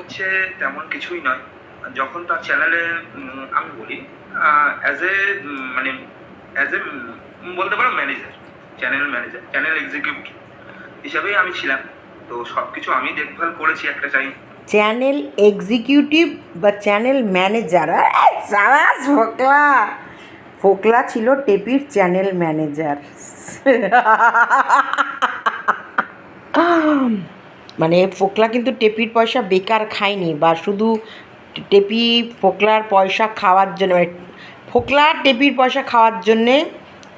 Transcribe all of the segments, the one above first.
হচ্ছে তেমন কিছুই নয়। যখন তার চ্যানেলে আমি বলি অ্যাজ এ মানে অ্যাজ এ বলতে পারো manager channel manager channel executive হিসাবেই আমি ছিলাম। তো সব কিছু আমি দেখভাল করেছি একটা টাইম চ্যানেল এক্সিকিউটিভ বা চ্যানেল ম্যানেজার ফোকলা! ফোকলা ছিল টেপির চ্যানেল ম্যানেজার মানে ফোকলা কিন্তু টেপির পয়সা বেকার খায়নি বা শুধু টেপি ফোকলার পয়সা খাওয়ার জন্য মানে ফোকলা টেপির পয়সা খাওয়ার জন্যে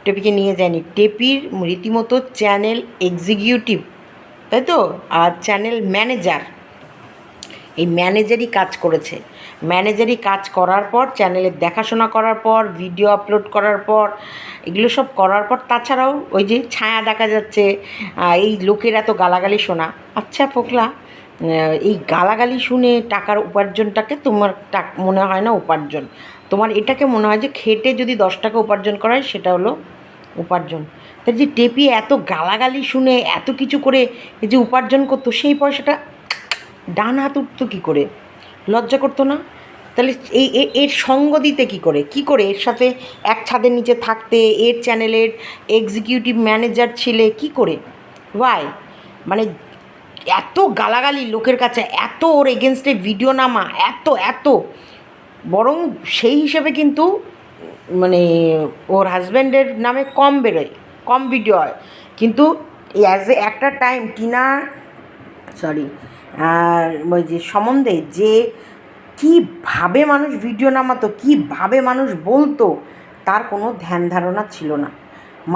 টেপিকে নিয়ে যায়নি। টেপির রীতিমতো চ্যানেল এক্সিকিউটিভ, তাই তো? আর চ্যানেল ম্যানেজার। এই ম্যানেজারই কাজ করেছে। ম্যানেজারই কাজ করার পর চ্যানেলের দেখাশোনা করার পর, ভিডিও আপলোড করার পর, এগুলো সব করার পর, তাছাড়াও ওই যে ছায়া দেখা যাচ্ছে এই লোকের এত গালাগালি শোনা। আচ্ছা ফোকলা এই গালাগালি শুনে টাকার উপার্জনটাকে তোমার টাক মনে হয় না উপার্জন। তোমার এটাকে মনে হয় যে খেটে যদি দশ টাকা উপার্জন করা হয়, সেটা হলো উপার্জন। তা যে টেপি এত গালাগালি শুনে, এত কিছু করে, এই যে উপার্জন করতো, সেই পয়সাটা ডান হাত উঠতো কী করে? লজ্জা করতো না? তাহলে এই এর সঙ্গ দিতে কী করে? কি করে এর সাথে এক ছাদের নিচে থাকতে, এর চ্যানেলের এক্সিকিউটিভ ম্যানেজার ছিলে কি করে? ওয়াই মানে এত গালাগালি লোকের কাছে, এত ওর এগেনস্টে ভিডিও নামা, এত এত। বরং সেই হিসেবে কিন্তু মানে ওর হাজব্যান্ডের নামে কম বেরোয়, কম ভিডিও হয়। কিন্তু অ্যাজ এ একটা টাইম টিনা সরি ওই যে সম্বন্ধে যে কীভাবে মানুষ ভিডিও নামাতো, কীভাবে মানুষ বলতো, তার কোনো ধ্যান ধারণা ছিল না।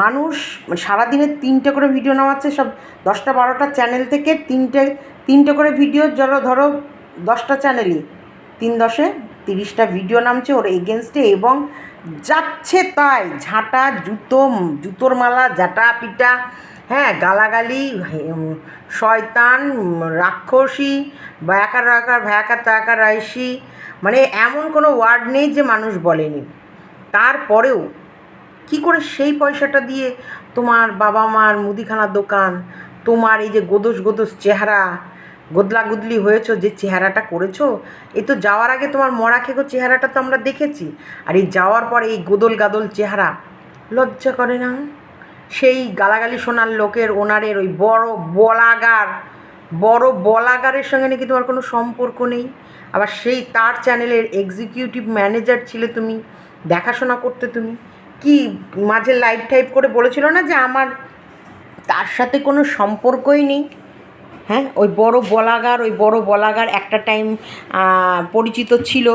মানুষ সারাদিনে তিনটে করে ভিডিও নামাচ্ছে, সব দশটা বারোটা চ্যানেল থেকে তিনটে তিনটে করে ভিডিও ধরো ধরো দশটা চ্যানেলই তিন দশে তিরিশটা ভিডিও নামছে ওর এগেনস্টে এবং যাচ্ছে তাই, ঝাঁটা, জুতো জুতোর মালা জাটা পিটা হ্যাঁ গালাগালি শয়তান রাক্ষসী ব্যাকার রাকার ভ্যাকার তাকার রাইসি মানে এমন কোনো ওয়ার্ড নেই যে মানুষ বলেনি। তারপরেও কি করে সেই পয়সাটা দিয়ে তোমার বাবা মার মুদিখানার দোকান, তোমার এই যে গোদস গোদস চেহারা গোদলা গুদলি হয়েছো, যে চেহারাটা করেছ এই তো যাওয়ার আগে তোমার মরা খেকো চেহারাটা তো আমরা দেখেছি। আর এই যাওয়ার পরে এই গোদল গাদল চেহারা, লজ্জা করে না? সেই গালাগালি শোনার লোকের, ওনারের ওই বড় বলাগার, বড় বলাগারের সঙ্গে নাকি তোমার কোনো সম্পর্ক নেই? আবার সেই তার চ্যানেলের এক্সিকিউটিভ ম্যানেজার ছিলে তুমি, দেখাশোনা করতে তুমি, কি মাঝে লাইভ টাইপ করে বলেছিল না যে আমার তার সাথে কোনো সম্পর্কই নেই? হ্যাঁ ওই বড় বলাগার, ওই বড় বলাগার একটা টাইম পরিচিত ছিল।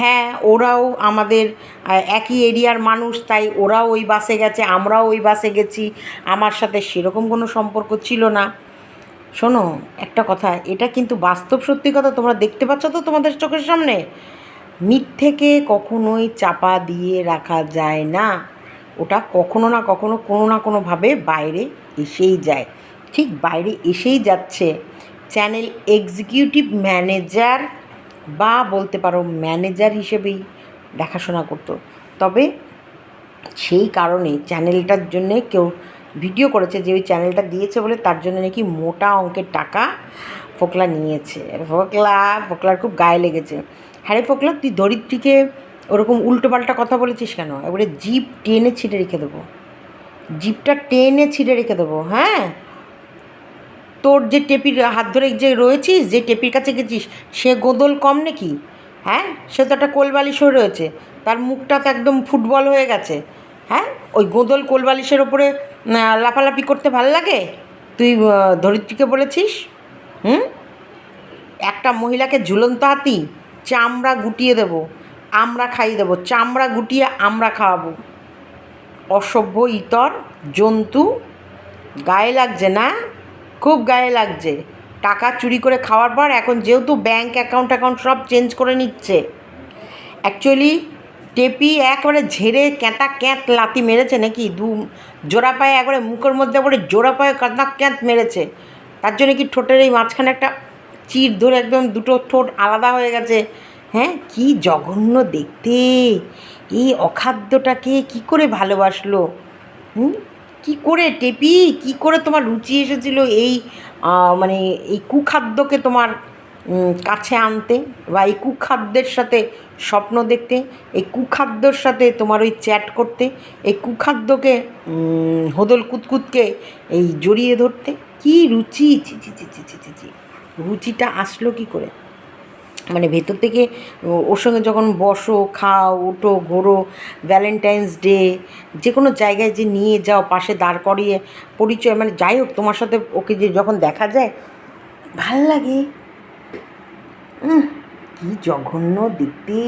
হ্যাঁ ওরাও আমাদের একই এরিয়ার মানুষ, তাই ওরাও ওই বাসে গেছে, আমরাও ওই বাসে গেছি। আমার সাথে সেরকম কোনো সম্পর্ক ছিল না। শোনো, একটা কথা, এটা কিন্তু বাস্তব সত্যি কথা, তোমরা দেখতে পাচ্ছ তো তোমাদের চোখের সামনে? মিথ্যেকে কখনোই চাপা দিয়ে রাখা যায় না। ওটা কখনো না কখনো কোনো না কোনোভাবে বাইরে এসেই যায়। ঠিক বাইরে এসেই যাচ্ছে। চ্যানেল এক্সিকিউটিভ ম্যানেজার বা বলতে পারো ম্যানেজার হিসেবেই দেখাশোনা করতো। তবে সেই কারণে চ্যানেলটার জন্যে কেউ ভিডিও করেছে যে ওই চ্যানেলটা দিয়েছে বলে তার জন্য নাকি মোটা অঙ্কের টাকা ফোকলা নিয়েছে। ফোকলা, ফোকলার খুব গায়ে লেগেছে। হ্যাঁ ফোকলা, তুই দরিদ্রীকে ওরকম উল্টোপাল্টা কথা বলেছিস কেন? এবারে জিপ টেনে ছিঁড়ে রেখে দেবো। জিপটা টেনে ছিঁড়ে রেখে দেবো হ্যাঁ? তোর যে টেপির হাত ধরে যে রয়েছিস, যে টেপির কাছে গেছিস, সে গোদল কম নাকি? হ্যাঁ? সে তো একটা কোলবালিশ হয়ে রয়েছে। তার মুখটা তো একদম ফুটবল হয়ে গেছে। হ্যাঁ? ওই গোদল কোলবালিশের ওপরে লাফালাফি করতে ভালো লাগে? তুই ধরিত্রীকে বলেছিস? হুম? একটা মহিলাকে ঝুলন্ত হাতি, চামড়া গুটিয়ে দেব, আমরা খাইয়ে দেবো, চামড়া গুটিয়ে আমরা খাওয়াবো। অসভ্য, ইতর, জন্তু, গায়ে লাগছে না? খুব গায়ে লাগছে। টাকা চুরি করে খাওয়ার পর এখন যেহেতু ব্যাঙ্ক অ্যাকাউন্ট অ্যাকাউন্ট সব চেঞ্জ করে নিচ্ছে। অ্যাকচুয়ালি টেপি একবারে ঝেড়ে ক্যাঁটা ক্যাঁত লাতি মেরেছে নাকি? দু জোড়া পায়ে একবারে মুখের মধ্যে একবারে জোড়া পায়ে কাঁতা ক্যাঁত মেরেছে। তার জন্য কি ঠোঁটের এই মাঝখানে একটা চির ধরে একদম দুটো ঠোঁট আলাদা হয়ে গেছে? হ্যাঁ কি জঘন্য দেখতে। এই অখাদ্যটাকে কি করে ভালোবাসলো? হুম? কি করে টেপি? কি করে তোমার রুচি এসেছিল এই মানে এই কুখাদ্যকে তোমার কাছে আনতে বা এই কুখাদ্যের সাথে স্বপ্ন দেখতে, এই কুখাদ্যর সাথে তোমার ওই চ্যাট করতে, এই কুখাদ্যকে হোদল কুতকুতকে এই জড়িয়ে ধরতে? কি রুচি? ছি ছি ছি ছি ছি। রুচিটা আসলো কি করে? মানে ভেতর থেকে ওর সঙ্গে যখন বসো, খাও ওঠো ঘোরো ভ্যালেন্টাইন্স ডে যে কোনো জায়গায় যে নিয়ে যাও, পাশে দাঁড় করিয়ে, পরিচয় মানে যাই হোক, তোমার সাথে ওকে যে যখন দেখা যায়, ভালো লাগে। কি জঘন্য দেখতে,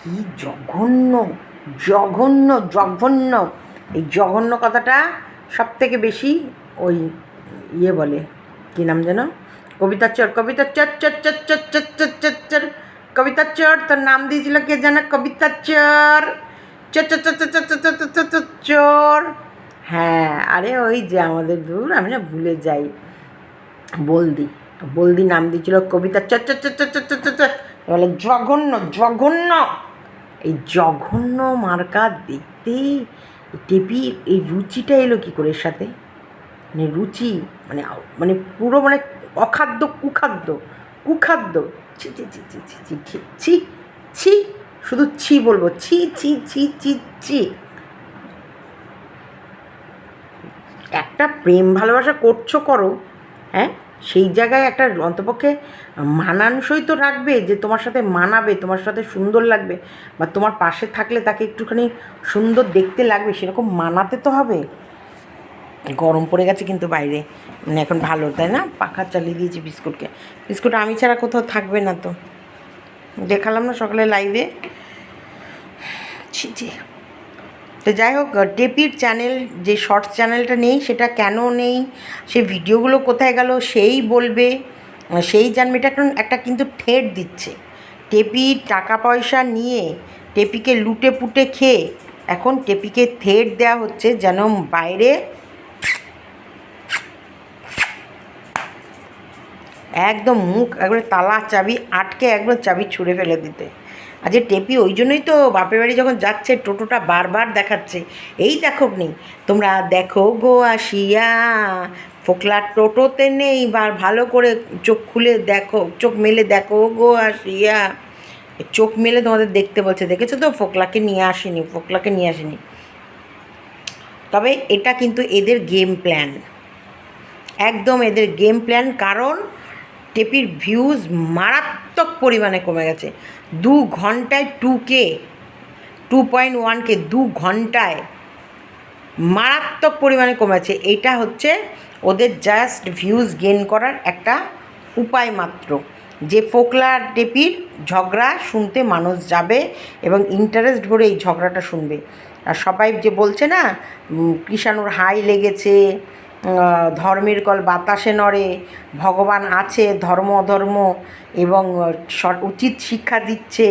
কি জঘন্য জঘন্য জঘন্য। এই জঘন্য কথাটা সব থেকে বেশি ওই ইয়ে বলে, কি নাম যেন? কবিতা চর কবিতা চর চর চর চর চর চর চর চর কবিতা চর তোর নাম দিয়েছিল কে জানা কবিতা চর চর চর চর চর চর চর চর চর চর চর চর হ্যাঁ আরে ওই যে আমাদের দূর আমি না ভুলে যাই বলদি বলদি নাম দিয়েছিল কবিতা চ চ চ চ চ চ চ চ বলে জঘন্য জঘন্য এই জঘন্য মার্কা দেখতে টেপি এই রুচিটা এলো কি করে এর সাথে মানে রুচি মানে মানে পুরো মানে অখাদ্য কুখাদ্য কুখাদ্য ছি ছি ছি ছি ছি ছি ছি ছি শুধু ছি বলব ছি ছি ছি ছি ছি একটা প্রেম ভালোবাসা করছ করো হ্যাঁ সেই জায়গায় একটা অন্তপক্ষে মানানসই তো রাখবে যে তোমার সাথে মানাবে তোমার সাথে সুন্দর লাগবে বা তোমার পাশে থাকলে তাকে একটুখানি সুন্দর দেখতে লাগবে সেরকম মানাতে তো হবে গরম পড়ে গেছে কিন্তু বাইরে। মানে এখন ভালো, তাই না? পাখা চালিয়ে দিয়েছি বিস্কুটকে। বিস্কুট আমি ছাড়া কোথাও থাকবে না তো। দেখালাম না সকালে লাইভে ছি তো যাই হোক টেপির চ্যানেল যে শর্টস চ্যানেলটা নেই, সেটা কেন নেই? সে ভিডিওগুলো কোথায় গেল, সেই বলবে। সেই জানবে। এটা একটা কিন্তু ঠেট দিচ্ছে। টেপি টাকা পয়সা নিয়ে টেপিকে লুটে পুটে খেয়ে, এখন টেপিকে থেট দেওয়া হচ্ছে যেন বাইরে একদম মুখ একবারে তালা চাবি, আটকে একবার চাবি ছুঁড়ে ফেলে দিতে। আর যে টেপি, ওই জন্যই তো বাপের বাড়ি যখন যাচ্ছে, টোটোটা বারবার দেখাচ্ছে। এই দেখো নেই তোমরা দেখো গো আসিয়া, ফোকলার টোটোতে নেই, বা ভালো করে চোখ খুলে দেখো, চোখ মেলে দেখো গো আসিয়া। চোখ মেলে তোমাদের দেখতে বলছে, দেখেছ তো? ফোকলাকে নিয়ে আসেনি, ফোকলাকে নিয়ে আসেনি। তবে এটা কিন্তু এদের গেম প্ল্যান একদম এদের গেম প্ল্যান কারণ টেপির ভিউজ মারাত্মক পরিমাণে কমে গেছে। দু ঘন্টায় টু কে টু পয়েন্ট ওয়ানকে দু ঘন্টায় মারাত্মক পরিমাণে কমেছে এটা হচ্ছে ওদের জাস্ট ভিউজ গেন করার একটা উপায় মাত্র। যে ফোকলা আর টেপির ঝগড়া শুনতে মানুষ যাবে এবং ইন্টারেস্ট ভরে এই ঝগড়াটা শুনবে। আর সবাই যে বলছে না কৃষাণুর হাই লেগেছে ধর্মের কল বাতাসে নড়ে, ভগবান আছে, ধর্ম অধর্ম এবং উচিত শিক্ষা দিচ্ছে।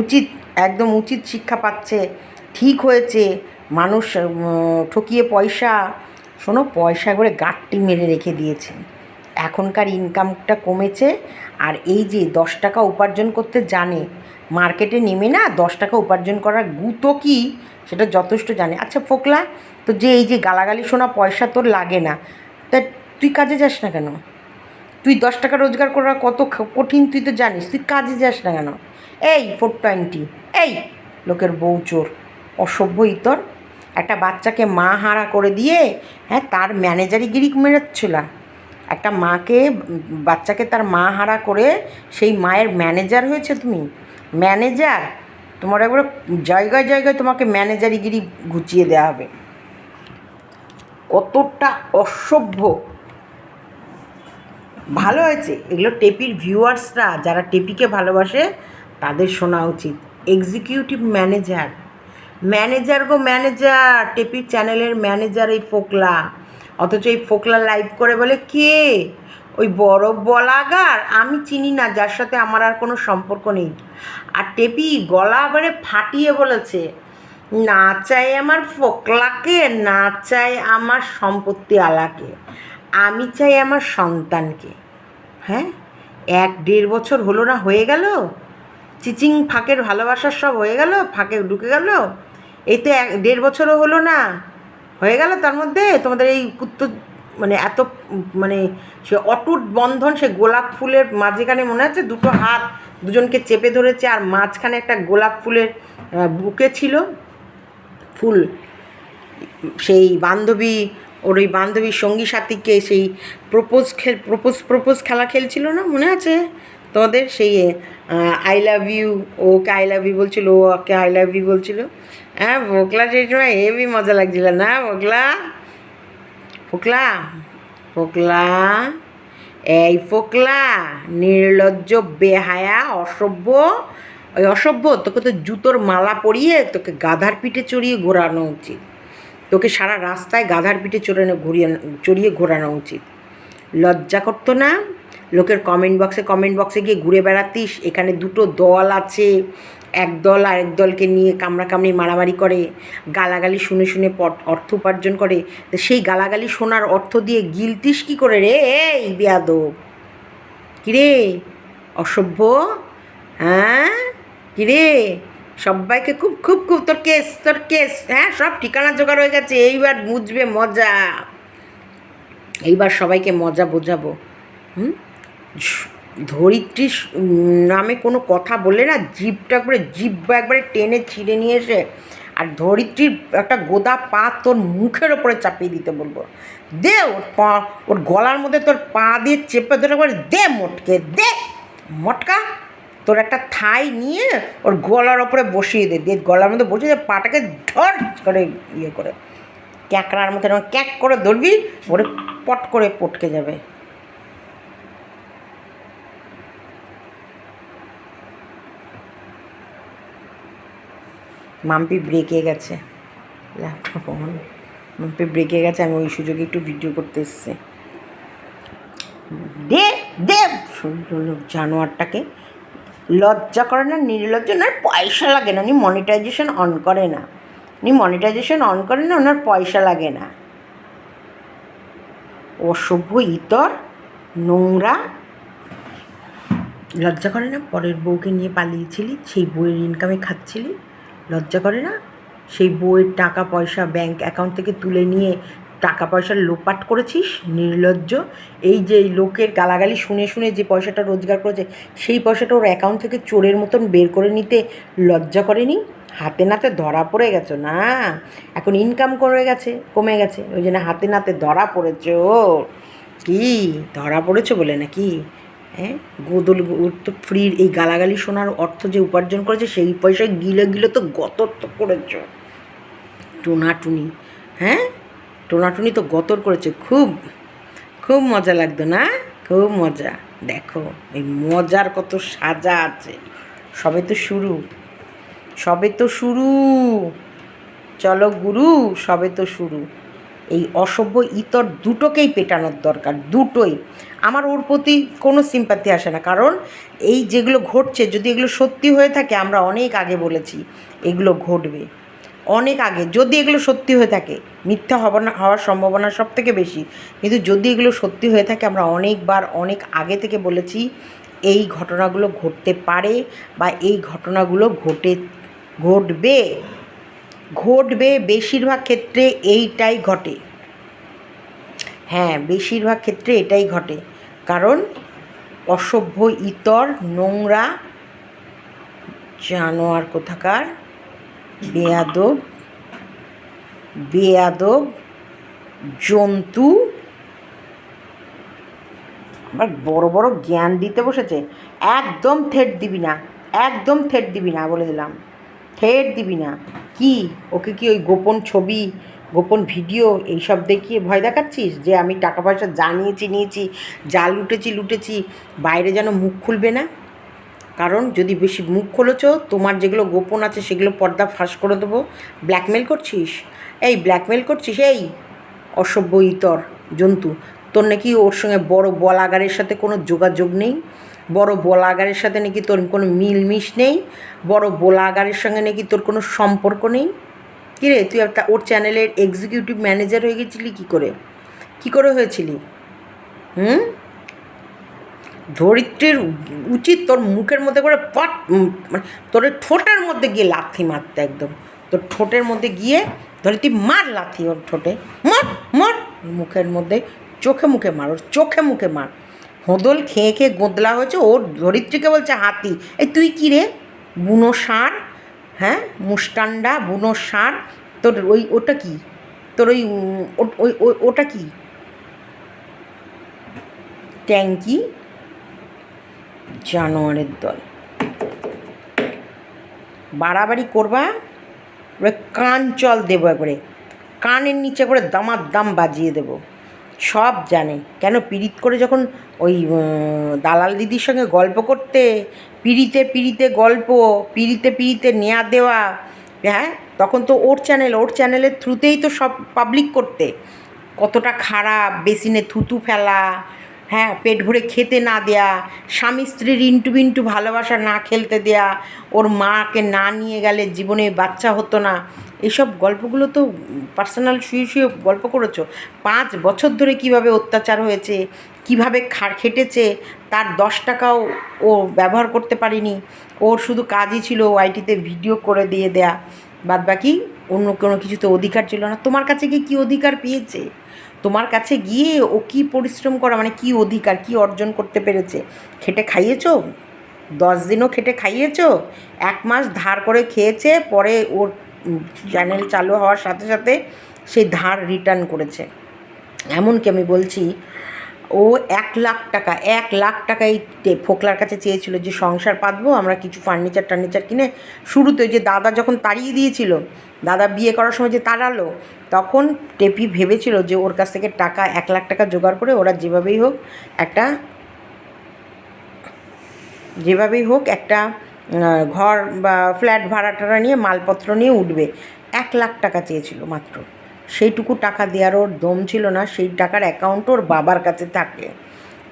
উচিত, একদম উচিত শিক্ষা পাচ্ছে। ঠিক হয়েছে। মানুষ ঠকিয়ে পয়সা। শোনো, পয়সা করে গাঁটটি মেরে রেখে দিয়েছে এখনকার ইনকামটা কমেছে আর এই যে দশ টাকা উপার্জন করতে জানে, মার্কেটে নেমে না দশ টাকা উপার্জন করার গুতো কি? সেটা যথেষ্ট জানে। আচ্ছা ফোকলা, তো যে এই যে গালাগালি শোনা পয়সা তোর লাগে না, তা তুই কাজে যাস না কেন? তুই দশ টাকা রোজগার করা কত কঠিন তুই তো জানিস, তুই কাজে যাস না কেন? এই ফোর টোয়েন্টি, এই লোকের বউ চোর অসভ্য ইতর একটা বাচ্চাকে মা হারা করে দিয়ে হ্যাঁ তার ম্যানেজারি গিরি মেরাচ্ছিল। একটা মাকে, বাচ্চাকে তার মা হারা করে, সেই মায়ের ম্যানেজার হয়েছে তুমি। ম্যানেজার তোমার একবারে জায়গায় জায়গায় তোমাকে ম্যানেজারিগিরি ঘুচিয়ে দেওয়া হবে। কতটা অসভ্য। ভালো হয়েছে। এগুলো টেপির ভিউয়ার্সরা, যারা টেপিকে ভালোবাসে, তাদের শোনা উচিত। Executive manager manager go manager টেপির চ্যানেলের ম্যানেজার এই ফোকলা। অথচ এই ফোকলা লাইভ করে বলে, কে? ওই বড় বলাগার, আমি চিনি না, যার সাথে আমার আর কোনো সম্পর্ক নেই। আর টেপি গলা এবারে ফাটিয়ে বলেছে, না চাই আমার ফোকলাকে, না চাই আমার সম্পত্তি আলাকে। আমি চাই আমার সন্তানকে। হ্যাঁ? এক দেড় বছর হলো না, হয়ে গেল? চিচিং ফাঁকের ভালোবাসার সব হয়ে গেল? ফাঁকে ঢুকে গেল? এই তো এক দেড় বছরও হলো না, হয়ে গেল তার মধ্যে? তোমাদের এই কুত্ত মানে এত মানে সে অটুট বন্ধন, সে গোলাপ ফুলের মাঝখানে মনে হচ্ছে দুটো হাত দুজনকে চেপে ধরেছে আর মাঝখানে একটা গোলাপ ফুলের বুকে ছিল ফুল। সেই বান্ধবী, ওর ওই বান্ধবীর সঙ্গী সাথীকে সেই প্রপোজ খেল প্রপোজ প্রপোজ খেলা খেলছিল না মনে আছে? তোমাদের সেই I love you okay I love you বলছিল ওকে আই লাভ ইউ বলছিল। হ্যাঁ বকলা সেই সময় হেভি মজা লাগছিল না বকলা ফোকলা ফোকলা, এই ফোকলা, নির্লজ্জ, বেহায়া, অসভ্য ওই অসভ্য, তোকে তো জুতোর মালা পরিয়ে তোকে গাধার পিঠে চড়িয়ে ঘোরানো উচিত। তোকে সারা রাস্তায় গাধার পিঠে চড়ে ঘুরিয়ে চড়িয়ে ঘোরানো উচিত। লজ্জা করতো না? লোকের কমেন্ট বক্সে কমেন্ট বক্সে গিয়ে ঘুরে বেড়াতিস, এখানে দুটো দল আছে এক দল আরেক দলকে নিয়ে কামড়াকামড়ি মারামারি করে, গালাগালি শুনে শুনে অর্থ উপার্জন করে সেই গালাগালি শোনার অর্থ দিয়ে গিলতিস কী করে রে? এই বেয়াদব। কিরে? অসভ্য? হ্যাঁ? কিরে? সবাইকে খুব খুব খুব, তোর কেস তোর কেস। হ্যাঁ সব ঠিকানা জোগাড় হয়ে গেছে, এইবার বুঝবে মজা। এইবার সবাইকে মজা বোঝাবো। হুম? ধরিত্রী নামে কোনো কথা বললে না জিভটা একবারে জিভটা একবারে টেনে ছিঁড়ে নিয়ে এসে আর ধরিত্রীর একটা গোদা পা তোর মুখের ওপরে চাপিয়ে দিতে বলব। দে ওর পা, ওর গলার মধ্যে তোর পা দিয়ে চেপে ধরে করে দে মটকে, দে মটকা। তোর একটা থাই নিয়ে ওর গলার ওপরে বসিয়ে দে, দিয়ে গলার মধ্যে বসিয়ে দে, পাটাকে ধর করে ইয়ে করে। ক্যাঁকড়ার মতো ক্যাক করে ধরবি, ওরে পট করে পটকে যাবে। মাম্পি ব্রেকে গেছে। ল্যাপটপ অন মাম্পি ব্রেকে গেছে, আমি ওই সুযোগে একটু ভিডিও করতে এসছি। দে দে সুন্দর লোক, জানোয়ারটাকে লজ্জা করে না, নির্লজ্জ ওনার পয়সা লাগে না, উনি মনিটাইজেশন অন করে না। উনি মনিটাইজেশন অন করে না, ওনার পয়সা লাগে না। অসভ্য ইতর, নোংরা। লজ্জা করে না, পরের বউকে নিয়ে পালিয়েছিলি, সেই বইয়ের ইনকামে খাচ্ছিলি? লজ্জা করে না? সেই বইয়ের টাকা পয়সা ব্যাংক অ্যাকাউন্ট থেকে তুলে নিয়ে টাকা পয়সা লোপাট করেছিস? নির্লজ্জ। এই যে লোকের গালাগালি শুনে শুনে যে পয়সাটা রোজগার করেছে, সেই পয়সাটা ওর অ্যাকাউন্ট থেকে চোরের মতন বের করে নিতে লজ্জা করেনি? হাতে নাতে ধরা পড়ে গেছো না? এখন ইনকাম করে গেছে, কমে গেছে। ওই জন্য হাতে নাতে ধরা পড়েছো। কি? ধরা পড়েছো বলে নাকি? হ্যাঁ গোদল তো ফ্রির এই গালাগালি শোনার অর্থ যে উপার্জন করেছে, সেই পয়সায় গিলে গিলে তো গতর তো করেছ। টোনাটুনি হ্যাঁ? টোনাটুনি তো গতর করেছে, খুব খুব মজা লাগতো না? খুব মজা। দেখো, এই মজার কত সাজা আছে। সবে তো শুরু, সবে তো শুরু। চলো গুরু, সবে তো শুরু। এই অসভ্য ইতর দুটোকেই পেটানোর দরকার, দুটোই। আমার ওর প্রতি কোনো সিম্পাতি আসে না। কারণ এই যেগুলো ঘটছে, যদি এগুলো সত্যি হয়ে থাকে, আমরা অনেক আগে বলেছি, এগুলো ঘটবে। অনেক আগে, যদি এগুলো সত্যি হয়ে থাকে, মিথ্যা হব না, হওয়ার সম্ভাবনা সব থেকে বেশি। কিন্তু যদি এগুলো সত্যি হয়ে থাকে, আমরা অনেকবার, অনেক আগে থেকে বলেছি, এই ঘটনাগুলো ঘটতে পারে বা এই ঘটনাগুলো ঘটে, ঘটবে। ঘটবে বেশিরভাগ ক্ষেত্রে এইটাই ঘটে। হ্যাঁ বেশিরভাগ ক্ষেত্রে এটাই ঘটে। কারণ অসভ্য ইতর, নোংরা, জানোয়ার কোথাকার, বেয়াদব বেয়াদব, জন্তু। আবার বড় বড় জ্ঞান দিতে বসেছে। একদম থেট দিবি না, একদম থেট দিবি না বলে দিলাম। থেট দিবি না। কি? ওকে কি ওই গোপন ছবি গোপন ভিডিও এইসব দেখিয়ে ভয় দেখাচ্ছিস? যে আমি টাকা পয়সা যা নিয়েছি নিয়েছি যা লুটেছি লুটেছি, বাইরে যেন মুখ খুলবে না? কারণ যদি বেশি মুখ খুলেছ, তোমার যেগুলো গোপন আছে সেগুলো পর্দা ফাঁস করে দেবো। ব্ল্যাকমেল করছিস? এই, ব্ল্যাকমেল করছিস? এই, অসভ্য ইতর, জন্তু। তোর নাকি ওর সঙ্গে বড় বলাগারের সাথে কোনো যোগাযোগ নেই? বড় বলাগারের সাথে নাকি তোর কোনো মিলমিশ নেই? বড় বলাগারের সঙ্গে নাকি তোর কোনো সম্পর্ক নেই? কিরে, তুই একটা ওর চ্যানেলের এক্সিকিউটিভ ম্যানেজার হয়ে গেছিলি, কী করে? কী করে হয়েছিলি? হুম? ধরিত্রীর উচিত তোর মুখের মধ্যে করে পট মানে তোর ঠোঁটের মধ্যে গিয়ে লাথি মারতে একদম। তোর ঠোঁটের মধ্যে গিয়ে ধরিত্রী, মার লাথি ওর ঠোঁটে। মার মার। মুখের মধ্যে চোখে মুখে মার, ওর চোখে মুখে মার। হোদল খেয়ে খেয়ে গোদলা হয়েছে, ওর ধরিত্রীকে বলছে হাতি। এই তুই কী রে? বুনো ষাঁড়? হ্যাঁ? মুষ্টান্ডা বুনো ষাঁড়। তোর ওই ওটা কি? তোর ওই ওই ওই- ওটা কি? ট্যাঙ্কি? জানোয়ারের দল। বাড়াবাড়ি করবা, এবারে কান চল দেবো একবারে। কানের নিচে করে দামার দাম বাজিয়ে দেবো। সব জানে। কেন পীড়িত করে যখন ওই দালাল দিদির সঙ্গে গল্প করতে, পিড়িতে পিড়িতে গল্প, পিড়িতে পিড়িতে নেয়া দেওয়া হ্যাঁ? তখন তো ওর চ্যানেল ওর চ্যানেলের থ্রুতেই তো সব পাবলিক করতে। কতটা খারাপ, বেসিনে থুতু ফেলা হ্যাঁ পেট ভরে খেতে না দেয়া, স্বামী স্ত্রীর ইন্টু বিন্টু ভালোবাসা না খেলতে দেয়া, ওর মাকে না নিয়ে গেলে জীবনে বাচ্চা হতো না। এইসব গল্পগুলো তো পার্সোনাল শুয়ে শুয়ে গল্প করেছ। পাঁচ বছর ধরে কীভাবে অত্যাচার হয়েছে, কীভাবে খা খেটেছে, তার দশ টাকাও ও ব্যবহার করতে পারেনি। ওর শুধু কাজই ছিল আইটিতে ভিডিও করে দিয়ে দেয়া। বাদ বাকি অন্য কোনো কিছুতে অধিকার ছিল না। তোমার কাছে কি কী অধিকার পেয়েছে? তোমার কাছে গিয়ে ও কি পরিশ্রম করা মানে কি অধিকার, কি অর্জন করতে পেরেছে? খেটে খাইয়েছ? দশ দিনও খেটে খাইয়েছ? এক মাস ধার করে খেয়েছে, পরে ওর চ্যানেল চালু হওয়ার সাথে সাথে সেই ধার রিটার্ন করেছে। এমনকি আমি বলছি ও এক লাখ টাকা, এক লাখ টাকা এই ফোকলার কাছে চেয়েছিল যে সংসার পাতবো, আমরা কিছু ফার্নিচার টার্নিচার কিনে শুরুতে যে দাদা যখন তাড়িয়ে দিয়েছিল, দাদা বিয়ে করার সময় যে তাড়ালো, তখন টেপি ভেবেছিল যে ওর কাছ থেকে টাকা এক লাখ টাকা জোগাড় করে ওরা যেভাবেই হোক একটা, যেভাবেই হোক একটা ঘর বা ফ্ল্যাট ভাড়া টাড়া নিয়ে মালপত্র নিয়ে উঠবে। এক লাখ টাকা চেয়েছিল মাত্র। সেইটুকু টাকা দেওয়ার ওর দম ছিল না, সেই টাকার অ্যাকাউন্ট ওর বাবার কাছে থাকে।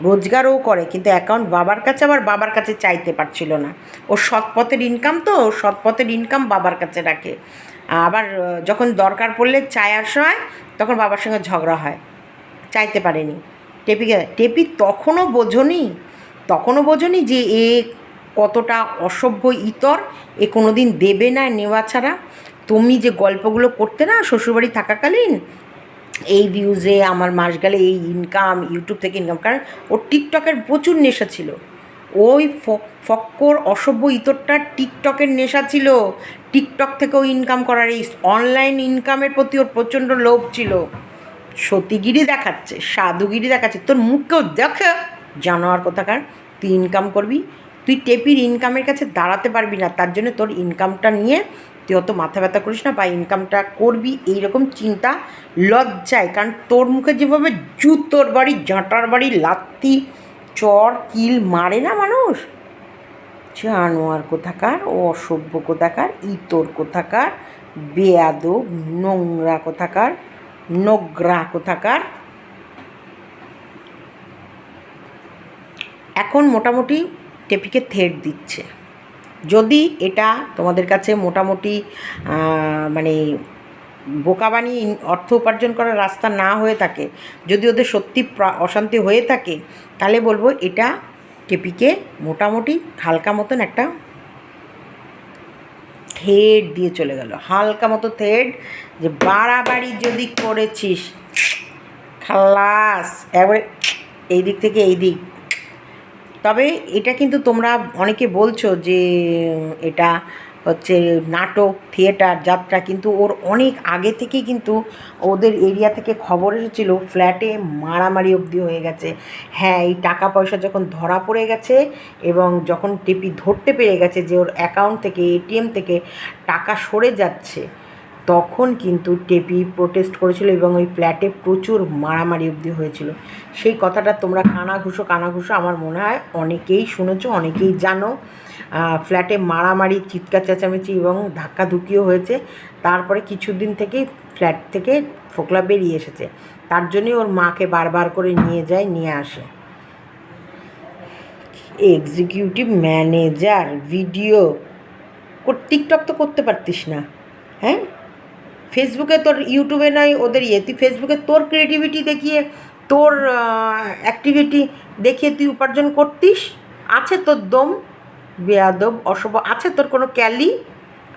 রোজগারও করে, কিন্তু অ্যাকাউন্ট বাবার কাছে আবার বাবার কাছে চাইতে পারছিল না। ও সৎ পথের ইনকাম তো, ও সৎ পথের ইনকাম বাবার কাছে রাখে। আবার যখন দরকার পড়লে চায়ার সময় তখন বাবার সঙ্গে ঝগড়া হয়। চাইতে পারেনি। টেপিকে টেপি তখনও বোঝনি তখনও বোঝনি যে এ কতটা অসভ্য ইতর, এ কোনো দিন দেবে না নেওয়া ছাড়া। তুমি যে গল্পগুলো করতে না শ্বশুরবাড়ি থাকাকালীন, এই ভিউজে আমার মাস গেলে এই ইনকাম ইউটিউব থেকে ইনকাম কারণ ওর টিকটকের প্রচুর নেশা ছিল। ওই ফক- ফক্কর, অসভ্য ইতরটার টিকটকের নেশা ছিল। টিকটক থেকেও ইনকাম করার এই অনলাইন ইনকামের প্রতি ওর প্রচণ্ড লোভ ছিল। সতীগিরি দেখাচ্ছে, সাধুগিরি দেখাচ্ছে, তোর মুখকেও দেখে জানোয়ার কোথাকার, তুই ইনকাম করবি, তুই টেপির ইনকামের কাছে দাঁড়াতে পারবি না, তার জন্য তোর ইনকামটা নিয়ে তুই অত মাথা ব্যথা করিস না বা ইনকামটা করবি, এইরকম চিন্তা লজ্জায়। কারণ তোর মুখে যেভাবে জুতোর বাড়ি, জাঁটার বাড়ি, লাত্তি, চর, কিল মারে না মানুষ? জানোয়ার কোথাকার অসভ্য কোথাকার, ইতর কোথাকার, বেয়াদব, নোংরা কোথাকার, নোগ্রা কোথাকার। এখন মোটামুটি টেপিকে থেট দিচ্ছে। যদি এটা তোমাদের কাছে মোটামুটি মানে বোকা বানিয়ে অর্থ উপার্জন করার রাস্তা না হয়ে থাকে, যদি ওদের সত্যি অশান্তি হয়ে থাকে, তাহলে বলব এটা টেপিকে মোটামুটি হালকা মতন একটা থেড দিয়ে চলে গেল। হালকা মতো থেড যে বাড়াবাড়ি যদি করেছিস, খালাস, একবারে এই দিক থেকে এই দিক তবে এটা কিন্তু তোমরা অনেকে বলছো যে, এটা হচ্ছে নাটক, থিয়েটার, যাত্রা, কিন্তু ওর অনেক আগে থেকেই কিন্তু ওদের এরিয়া থেকে খবর এসেছিল, ফ্ল্যাটে মারামারি অবধি হয়ে গেছে। হ্যাঁ এই টাকা পয়সা যখন ধরা পড়ে গেছে এবং যখন টিপি ধরতে পেরে গেছে যে ওর অ্যাকাউন্ট থেকে, এটিএম থেকে টাকা সরে যাচ্ছে তখন কিন্তু টেপি প্রোটেস্ট করেছিল এবং ওই ফ্ল্যাটে প্রচুর মারামারি অবধি হয়েছিল। সেই কথাটা তোমরা কানাঘুষো কানাঘুষো আমার মনে হয় অনেকেই শুনেছো, অনেকেই জানো। ফ্ল্যাটে মারামারি, চিৎকার, চেঁচামেচি এবং ধাক্কাধুকিও হয়েছে। তারপরে কিছুদিন থেকেই ফ্ল্যাট থেকে ফোকলা বেরিয়ে এসেছে। তার জন্যই ওর মাকে বারবার করে নিয়ে যায়, নিয়ে আসে। এক্সিকিউটিভ ম্যানেজার ভিডিও টিকটক তো করতে পারতিস না হ্যাঁ? ফেসবুকে তোর ইউটিউবে নয় ওদের ইয়ে। তুই ফেসবুকে তোর ক্রিয়েটিভিটি দেখিয়ে, তোর অ্যাক্টিভিটি দেখিয়ে তুই উপার্জন করতিস? আছে তোর দম? বেয়াদব অসভ আছে তোর কোনো ক্যালি?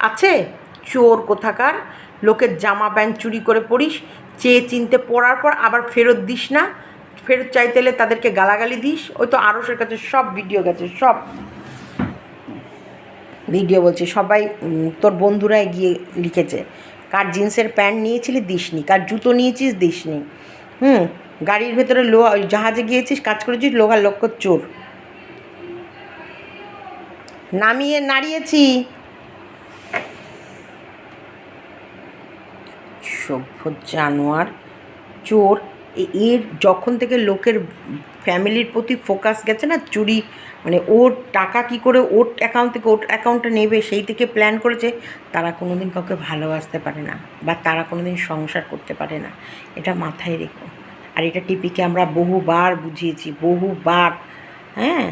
আছে? চোর কোথাকার? লোকের জামা প্যান্ট চুরি করে পড়িস, চেয়ে চিনতে পড়ার পর আবার ফেরত দিস না। ফেরত চাইতে এলে তাদেরকে গালাগালি দিস। ওই তো আরসের কাছে সব ভিডিও গেছে, সব। ভিডিও বলছে, সবাই তোর বন্ধুরাই গিয়ে লিখেছে কার জিন্সের প্যান্ট নিয়েছিলি দিসনি, কার জুতো নিয়েছিস দিসনি। হুম, গাড়ির ভেতরে ওই জাহাজে গিয়েছিস, কাজ করেছিস লোহার লক্ষ্য চোর। নামিয়ে নাড়িয়েছি। সভ্য জানোয়ার, চোর। এর যখন থেকে লোকের ফ্যামিলির প্রতি ফোকাস গেছে না, চুরি মানে ওর টাকা কি করে ওর অ্যাকাউন্ট থেকে ওর অ্যাকাউন্টে নেবে সেই থেকে প্ল্যান করেছে, তারা কোনো দিন কাউকে ভালোবাসতে পারে না বা তারা কোনো দিন সংসার করতে পারে না। এটা মাথায় রেখো। আর এটা টিপিকে আমরা বহুবার বুঝিয়েছি, বহুবার হ্যাঁ?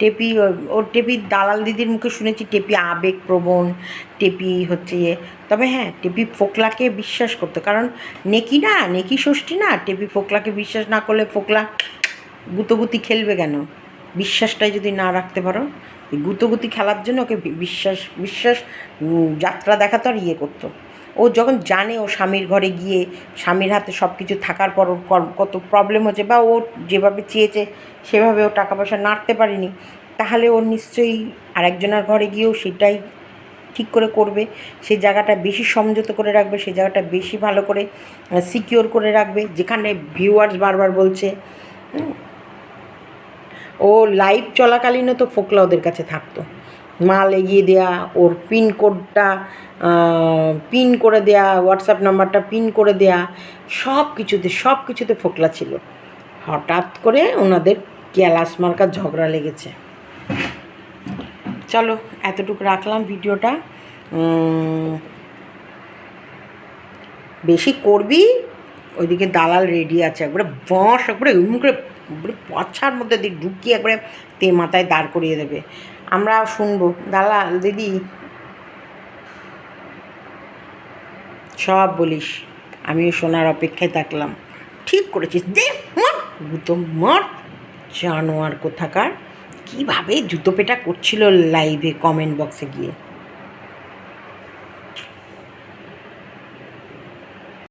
টেপি ওর টেপি দালাল দিদির মুখে শুনেছি টেপি আবেগপ্রবণ টেপি হচ্ছে ইয়ে। তবে হ্যাঁ টেপি ফোকলাকে বিশ্বাস করতো। কারণ নেকি না, নেকি ষষ্ঠী না, টেপি ফোকলাকে বিশ্বাস না করলে ফোকলা গুতোগুতি খেলবে কেন? বিশ্বাসটাই যদি না রাখতে পারো গুতোগুতি খেলার জন্য ওকে বিশ্বাস বিশ্বাস যাত্রা দেখাতো আর ইয়ে করতো। ও যখন জানে ও স্বামীর ঘরে গিয়ে স্বামীর হাতে সব কিছু থাকার পর ওর কত প্রবলেম হচ্ছে বা ও যেভাবে চেয়েছে সেভাবে ও টাকা পয়সা নাড়তে পারেনি, তাহলে ও নিশ্চয়ই আরেকজনের ঘরে গিয়েও সেটাই ঠিক করে করবে। সেই জায়গাটা বেশি সমঝোতা করে রাখবে সেই জায়গাটা বেশি ভালো করে সিকিওর করে রাখবে। যেখানে ভিউয়ার্স বারবার বলছে ও লাইভ চলাকালীনও তো ফোকলা ওদের কাছে থাকতো। মাল এগিয়ে দেয়া, ওর পিন কোডটা পিন করে দেয়া হোয়াটসঅ্যাপ নাম্বারটা পিন করে দেয়া সব কিছুতে সব কিছুতে ফোকলা ছিল। হঠাৎ করে ওনাদের ক্যালাস মার্কা ঝগড়া লেগেছে। চলো, এতটুকু রাখলাম ভিডিওটা। বেশি করবি? ওইদিকে দালাল রেডি আছে, একবারে বস, একবারে উম করে পছার মধ্যে দিয়ে ঢুকিয়ে একবারে তে মাথায় দাঁড় করিয়ে দেবে। আমরা শুনব। দালাল, দিদি। সব বলিস। আমিও শোনার অপেক্ষায় থাকলাম। ঠিক করেছিস। দে, মর! গুতো মর! জানোয়ার কোথাকার? কীভাবে জুতো পেটা করছিল লাইভে কমেন্ট বক্সে গিয়ে?